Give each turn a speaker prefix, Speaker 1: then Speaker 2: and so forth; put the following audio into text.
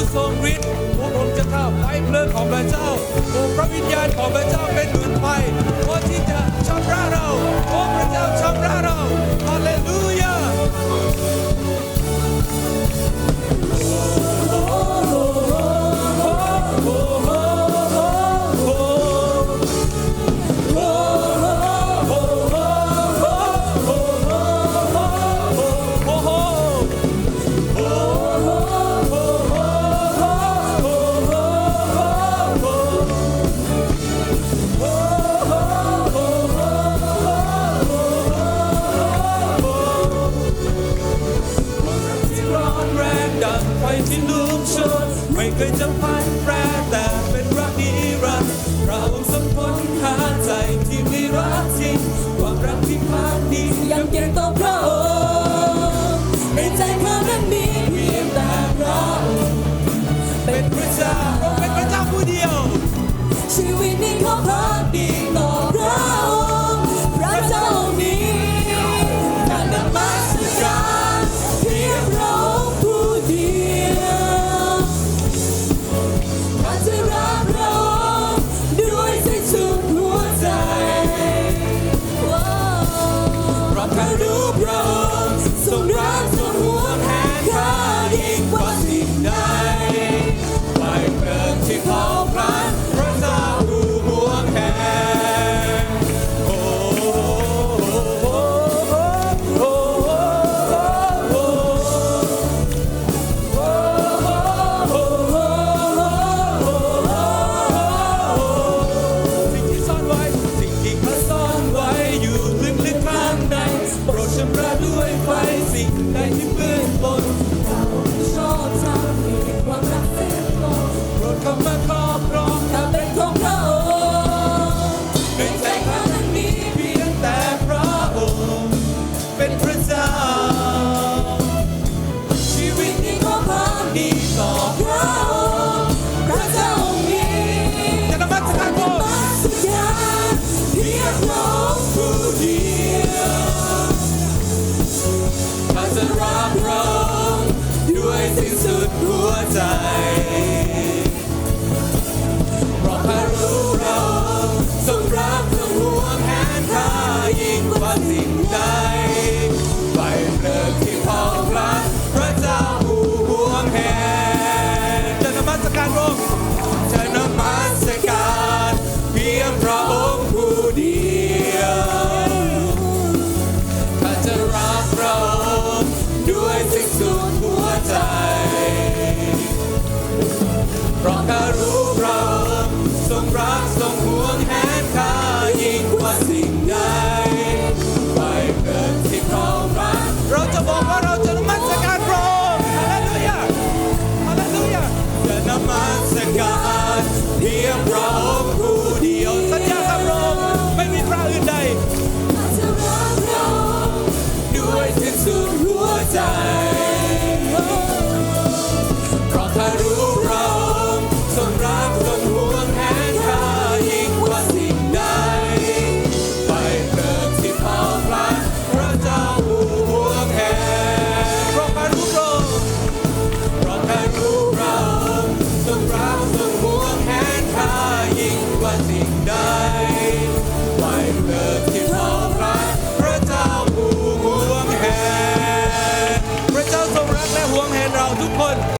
Speaker 1: ผู้ทรงฤทธิ์ผู้องจะเข้าไปเพลิงของพระเจ้าองค์พระวิญญาณของพระเจ้าเป็นดุลไฟเพราอที่จะชำระ ชน ไม่เคยจะพันแปรแต่เป็นรักนิรันดร์เราสมคนหาใจที่มีรักจริงความรักที่พักดี
Speaker 2: ยังเก็บตัว time. เพียงพระองค์ผู้เดียวสัญญา
Speaker 1: สำรองไม่มี
Speaker 2: พระอื่
Speaker 1: นใด